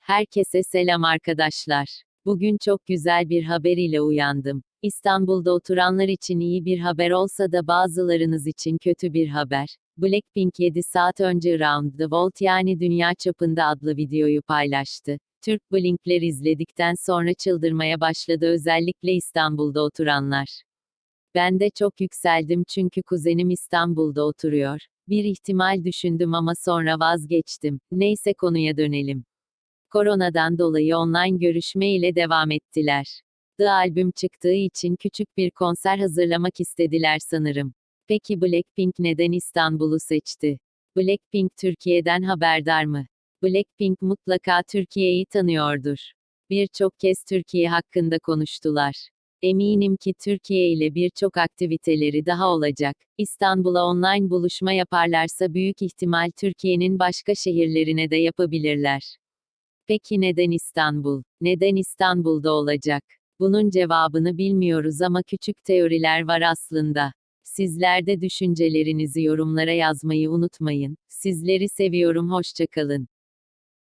Herkese selam arkadaşlar. Bugün çok güzel bir haber ile uyandım. İstanbul'da oturanlar için iyi bir haber olsa da bazılarınız için kötü bir haber. Blackpink 7 saat önce Round the World yani Dünya Çapında adlı videoyu paylaştı. Türk Blinkler izledikten sonra çıldırmaya başladı özellikle İstanbul'da oturanlar. Ben de çok yükseldim çünkü kuzenim İstanbul'da oturuyor. Bir ihtimal düşündüm ama sonra vazgeçtim. Neyse konuya dönelim. Koronadan dolayı online görüşme ile devam ettiler. The albüm çıktığı için küçük bir konser hazırlamak istediler sanırım. Peki Blackpink neden İstanbul'u seçti? Blackpink Türkiye'den haberdar mı? Blackpink mutlaka Türkiye'yi tanıyordur. Birçok kez Türkiye hakkında konuştular. Eminim ki Türkiye ile birçok aktiviteleri daha olacak. İstanbul'a online buluşma yaparlarsa büyük ihtimal Türkiye'nin başka şehirlerine de yapabilirler. Peki neden İstanbul? Neden İstanbul'da olacak? Bunun cevabını bilmiyoruz ama küçük teoriler var aslında. Sizler de düşüncelerinizi yorumlara yazmayı unutmayın. Sizleri seviyorum hoşçakalın.